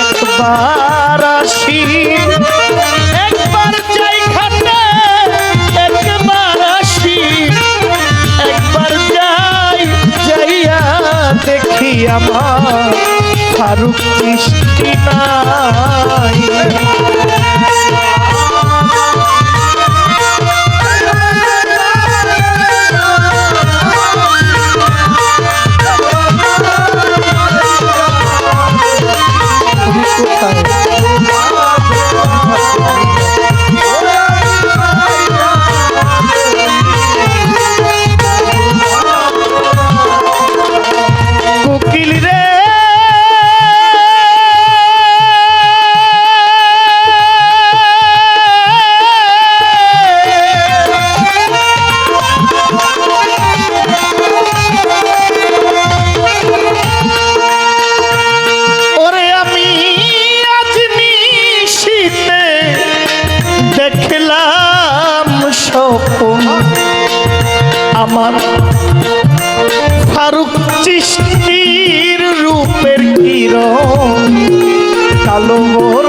একবার আসি। একবার চাই খাতে একবার আসি। আমার ফারুক কৃষ্টি আমার ফারুক চিষ্টির রূপের কিরণ কালো মোর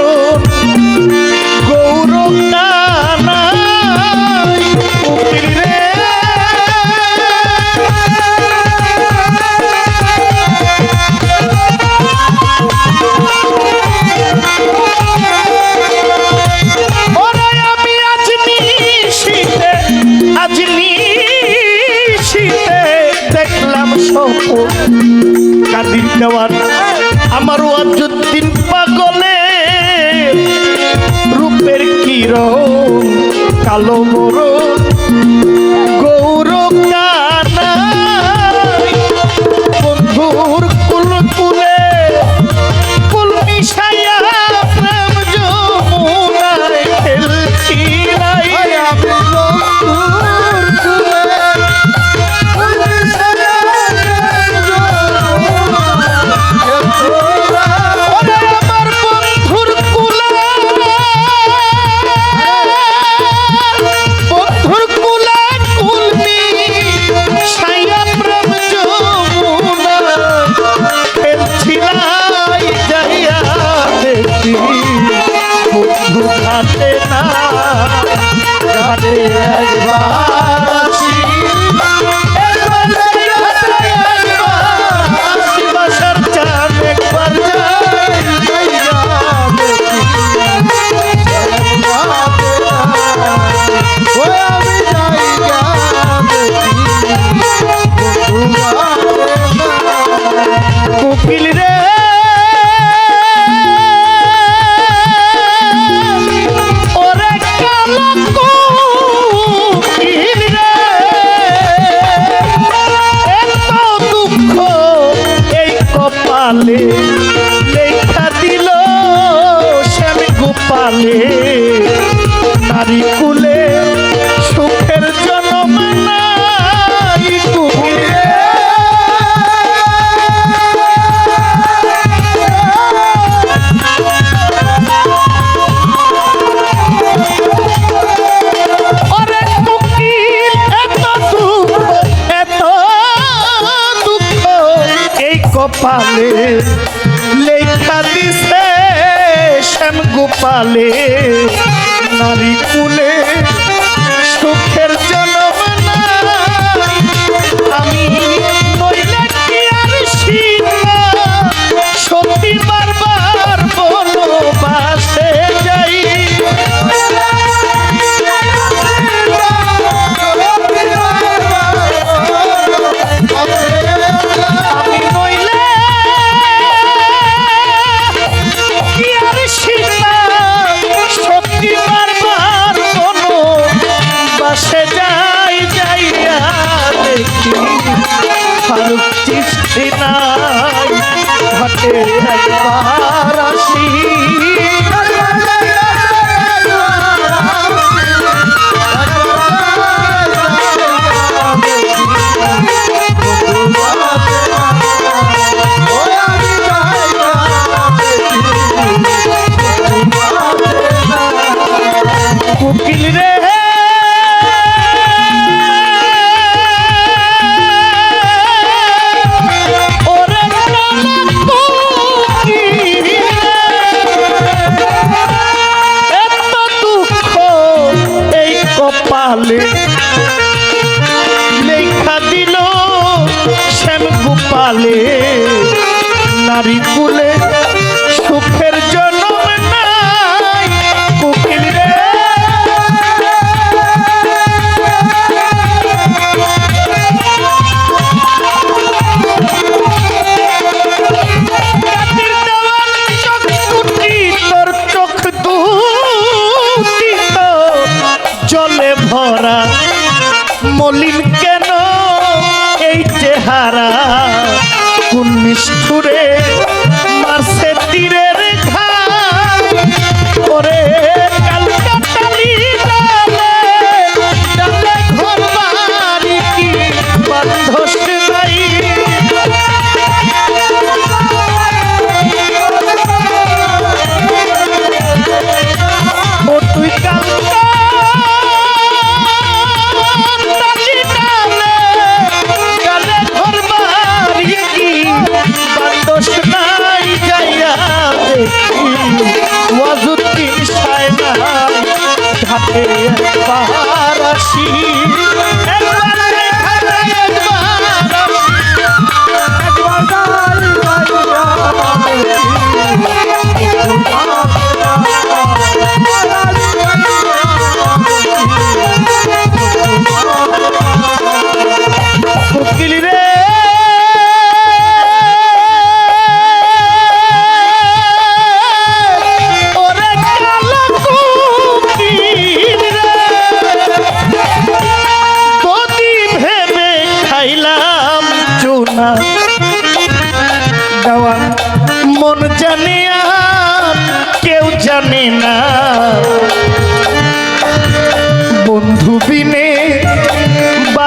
lo more. Sarah. सी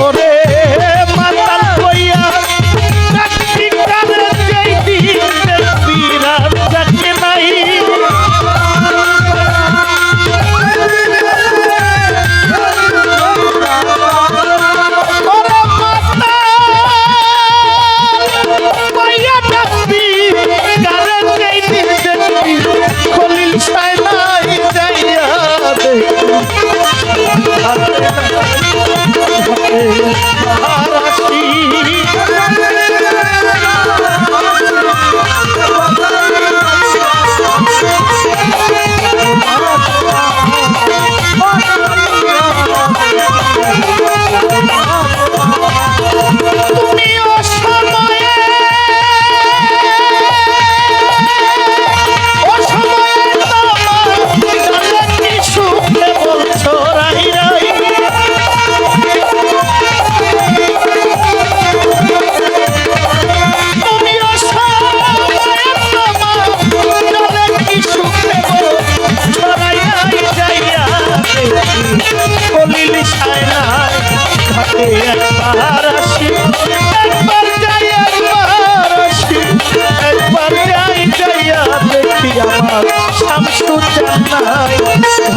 করে।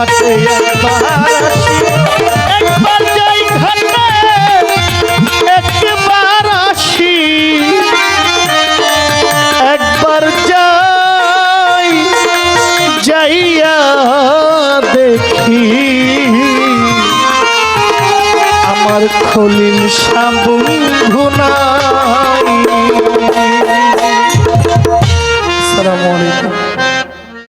ঘাটে একবার যাইয়া দেখি। আমার ঘুনাই